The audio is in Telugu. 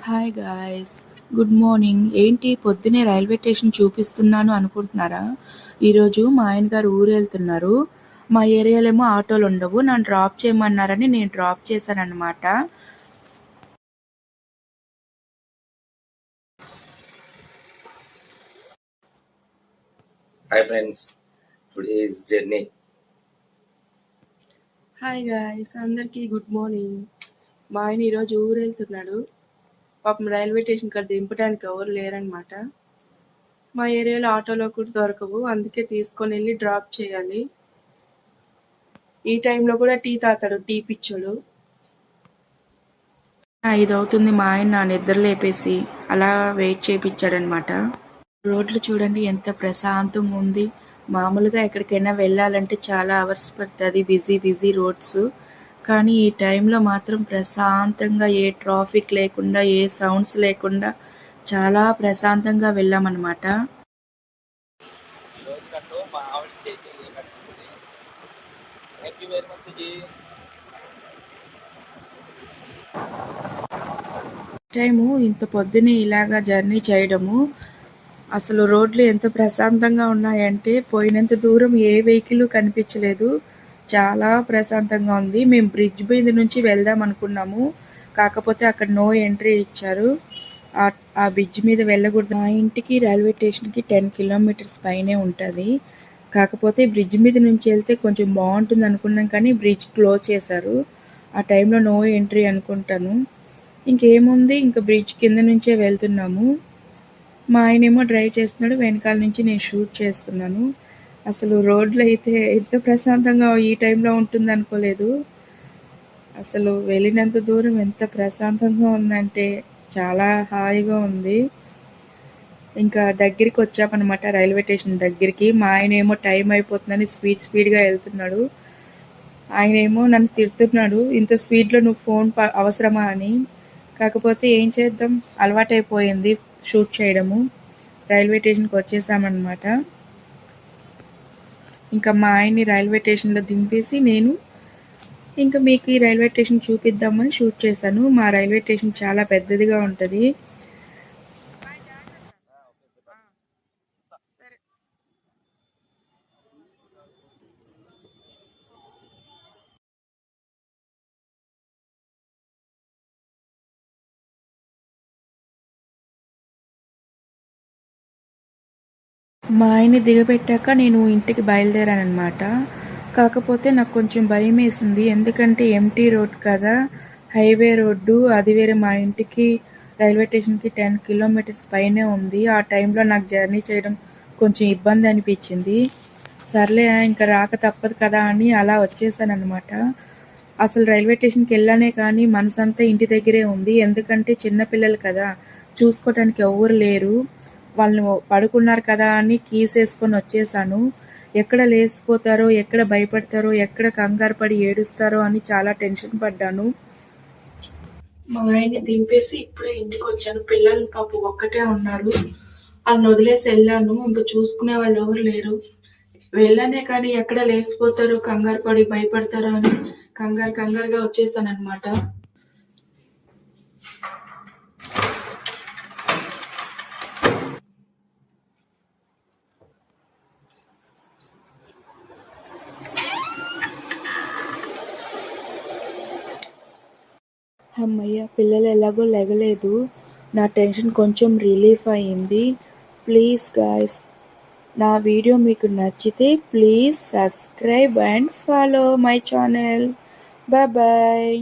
హాయ్ గాయ్స్ గుడ్ మార్నింగ్ ఏంటి పొద్దునే రైల్వే స్టేషన్ చూపిస్తున్నాను అనుకుంటున్నారా? ఈరోజు మా ఆయన గారు ఊరు వెళ్తున్నారు మా ఏరియాలో ఏమో ఆటోలు ఉండవు. నన్ను డ్రాప్ చేయమన్నారని నేను డ్రాప్ చేశాను అనమాట hi friends today's journey hi guys అందరికీ గుడ్ మార్నింగ్ మా ఆయన ఈరోజు ఊరు వెళ్తున్నాడు పాపం రైల్వే స్టేషన్ కాడ దింపడానికి ఎవరు లేరనమాట మా ఏరియాలో ఆటోలో కూడా దొరకవు. అందుకే తీసుకొని వెళ్ళి డ్రాప్ చేయాలి. ఈ టైంలో కూడా టీ తాతాడు టీ పిచ్చోడు. ఐదు అవుతుంది మా ఆయన నా నిద్ర లేపేసి అలా వెయిట్ చేయించాడనమాట రోడ్లు చూడండి ఎంత ప్రశాంతంగా ఉంది. మామూలుగా ఎక్కడికైనా వెళ్ళాలంటే చాలా అవర్స్ పడుతుంది. బిజీ బిజీ రోడ్స్ కానీ ఈ టైంలో మాత్రం ప్రశాంతంగా ఏ ట్రాఫిక్ లేకుండా ఏ సౌండ్స్ లేకుండా చాలా ప్రశాంతంగా వెళ్ళామన్నమాట. టైము ఇంత పొద్దునే ఇలాగా జర్నీ చేయడము అసలు రోడ్లు ఎంత ప్రశాంతంగా ఉన్నాయంటే పోయినంత దూరం ఏ వెహికల్ కనిపించలేదు. చాలా ప్రశాంతంగా ఉంది. మేము బ్రిడ్జ్ మీద నుంచి వెళ్దాం అనుకున్నాము. కాకపోతే అక్కడ నో ఎంట్రీ ఇచ్చారు. ఆ- ఆ బ్రిడ్జ్ మీద వెళ్ళకూడదు. మా ఇంటికి రైల్వే స్టేషన్కి టెన్ కిలోమీటర్స్ పైనే ఉంటుంది. కాకపోతే బ్రిడ్జ్ మీద నుంచి వెళ్తే కొంచెం బాగుంటుంది అనుకున్నాం కానీ బ్రిడ్జ్ క్లోజ్ చేశారు. ఆ టైంలో నో ఎంట్రీ అనుకుంటాను. ఇంకేముంది? ఇంకా బ్రిడ్జ్ కింద నుంచే వెళ్తున్నాము. మా ఆయనేమో డ్రైవ్ చేస్తున్నాడు. వెనకాల నుంచి నేను షూట్ చేస్తున్నాను. అసలు రోడ్లు అయితే ఎంత ప్రశాంతంగా ఈ టైంలో ఉంటుంది అనుకోలేదు అసలు వెళ్ళినంత దూరం ఎంత ప్రశాంతంగా ఉందంటే చాలా హాయిగా ఉంది. ఇంకా దగ్గరికి వచ్చామన్నమాట రైల్వే స్టేషన్ దగ్గరికి. మా ఆయన ఏమో టైం అయిపోతుందని స్పీడ్ స్పీడ్గా వెళ్తున్నాడు. ఆయన ఏమో నన్ను తిడుతున్నాడు ఇంత స్పీడ్లో నువ్వు ఫోన్ ప- అవసరమా? అని. కాకపోతే ఏం చేద్దాం? అలవాటైపోయింది షూట్ చేయడము. రైల్వే స్టేషన్కి వచ్చేసామన్నమాట. ఇంకా మా ఆయన్ని రైల్వే స్టేషన్లో దింపేసి నేను ఇంకా మీకు ఈ రైల్వే స్టేషన్ చూపిద్దామని షూట్ చేశాను. మా రైల్వే స్టేషన్ చాలా పెద్దదిగా ఉంటుంది. మా ఆయన్ని దిగబెట్టాక నేను ఇంటికి బయలుదేరాను అనమాట కాకపోతే నాకు కొంచెం భయం వేసింది ఎందుకంటే ఎంటీ రోడ్ కదా హైవే రోడ్డు అది వేరే మా ఇంటికి రైల్వే స్టేషన్కి టెన్ కిలోమీటర్స్ పైనే ఉంది. ఆ టైంలో నాకు జర్నీ చేయడం కొంచెం ఇబ్బంది అనిపించింది. సర్లే ఇంకా రాక తప్పదు కదా అని అలా వచ్చేసానమాట అసలు రైల్వే స్టేషన్కి వెళ్ళానే కానీ మనసంతా ఇంటి దగ్గరే ఉంది. ఎందుకంటే చిన్నపిల్లలు కదా చూసుకోవడానికి ఎవరు లేరు. వాళ్ళు పడుకున్నారు కదా అని కీస్ వేసుకొని వచ్చేసాను. ఎక్కడ లేచిపోతారో ఎక్కడ భయపడతారో ఎక్కడ కంగారు పడి ఏడుస్తారో అని చాలా టెన్షన్ పడ్డాను. మా ఆయన దింపేసి ఇప్పుడే ఇంటికి వచ్చాను పిల్లలు పాప ఒక్కటే ఉన్నారు. వాళ్ళని వదిలేసి వెళ్ళాను. ఇంకా చూసుకునే వాళ్ళు ఎవరు లేరు. వెళ్ళానే కానీ ఎక్కడ లేచిపోతారో కంగారు పడి భయపడతారో అని కంగారు కంగారుగా వచ్చేసాను అనమాట అమ్మయ్య పిల్లలు ఎలాగో లెగలేదు. నా టెన్షన్ కొంచెం రిలీఫ్ అయింది. ప్లీజ్ గాయస్ నా వీడియో మీకు నచ్చితే please subscribe and follow my channel. Bye